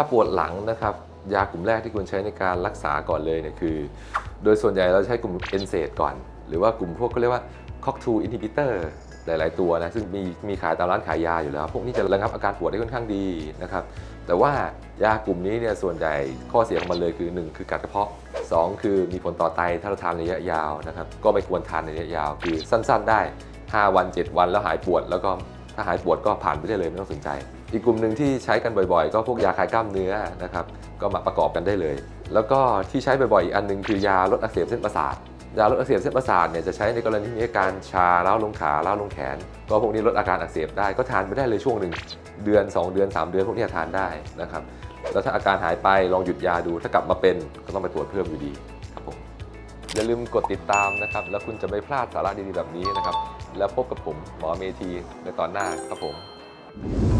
ถ้าปวดหลังนะครับยากลุ่มแรกที่ควรใช้ในการรักษาก่อนเลยเนี่ยคือ โดยส่วนใหญ่เราใช้กลุ่ม NSAID ก่อน หรือว่ากลุ่มพวกเขาเรียกว่า COX-2 inhibitor หลาย ๆ ตัวนะซึ่งมีมีขายตามร้านขายยาอยู่แล้ว พวกนี้จะระงับอาการปวดได้ค่อนข้างดีนะครับแต่ว่ายากลุ่มนี้เนี่ยส่วนใหญ่ข้อเสียของมันเลยคือ 1 คือกัดกระเพาะ 2 คือมีผลต่อไตถ้าเราทานระยะยาวนะครับก็ไม่ควรทานในระยะยาวคือสั้น ๆ ได้ 5 วัน 7 วันแล้วหายปวดแล้วก็ ถ้าหายปวดก็ผ่านไปได้เลยไม่ต้องสนใจ อีกกลุ่มหนึ่งที่ใช้กันบ่อยๆ ก็พวกยาคลายกล้ามเนื้อนะครับก็มาประกอบกันได้เลย แล้วก็ที่ใช้บ่อยๆอีกอันหนึงคือยาลดอักเสบเส้นประสาทยาลดอักเสบเส้นประสาทเนี่ยจะใช้ในกรณีที่มีอาการชาล้าวลงขาล้าวลงแขน ก็พวกนี้ลดอาการอักเสบได้ก็ทานไปได้เลยช่วงหนึ่งเดือน 2 เดือน 3 เดือนพวกนี้ทานได้นะครับแล้วถ้าอาการหายไปลองหยุดยาดูถ้ากลับมาเป็นก็ต้องไปตรวจเพิ่มอยู่ดี อย่าลืมกดติดตามนะครับ แล้วคุณจะไม่พลาดสาระดีๆแบบนี้นะครับ แล้วพบกับผมหมอเมธีในตอนหน้าครับผม